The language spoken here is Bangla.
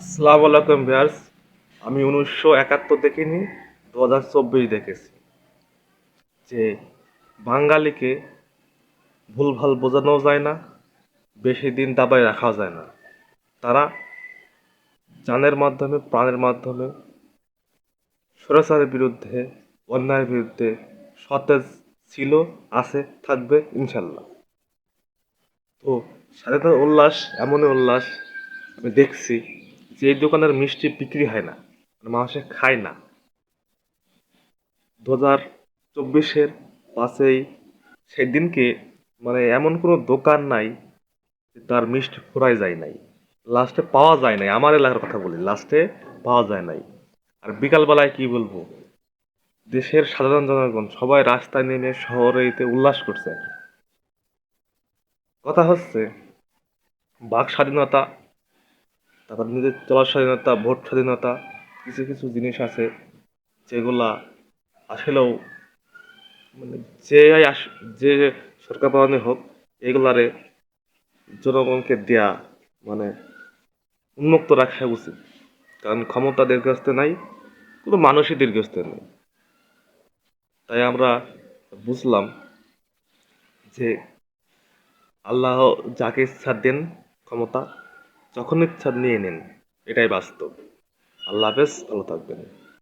আসসালামু আলাইকুম ভিয়ার্স আমি উনিশশো একাত্তর দেখিনি, দু হাজার চব্বিশ দেখেছি। যে বাঙালিকে ভুলভাল বোঝানোও যায় না, বেশি দিন দাবায় রাখাও যায় না। তারা জানের মাধ্যমে, প্রাণের মাধ্যমে, স্বৈরাচারের বিরুদ্ধে, অন্যায়ের বিরুদ্ধে সতেজ ছিল, আছে, থাকবে ইনশাল্লাহ তো স্বাধীনতার উল্লাস, এমনই উল্লাস আমি দেখছি। যে এই দোকানের মিষ্টি বিক্রি হয় না মানে মানুষে খায় না। দু হাজার চব্বিশের পাঁচই সেই দিনকে মানে এমন কোনো দোকান নাই তার মিষ্টি ফুরাই যায় নাই। লাস্টে পাওয়া যায় নাই, আমার এলাকার কথা বলি, লাস্টে পাওয়া যায় নাই। আর বিকালবেলায় কি বলব, দেশের সাধারণ জনগণ সবাই রাস্তায় নেমে শহরে এতে উল্লাস করছে। কথা হচ্ছে, বাক স্বাধীনতা তারপর নিজের চলার স্বাধীনতা, ভোট স্বাধীনতা, কিছু কিছু জিনিস আছে যেগুলা আসলেও মানে যে আস- যে সরকার প্রধানই হোক, এগুলারে জনগণকে দেয়া মানে উন্মুক্ত রাখা উচিত। কারণ ক্ষমতা দীর্ঘস্থায়ী নাই, কোনো মানুষই দীর্ঘস্থায়ী নেই। তাই আমরা বুঝলাম যে আল্লাহ যাকে ইচ্ছা দেন ক্ষমতা যখন ইচ্ছা নিয়ে নেন এটাই বাস্তব। আল্লাহ হাফেজ ভালো থাকবেন।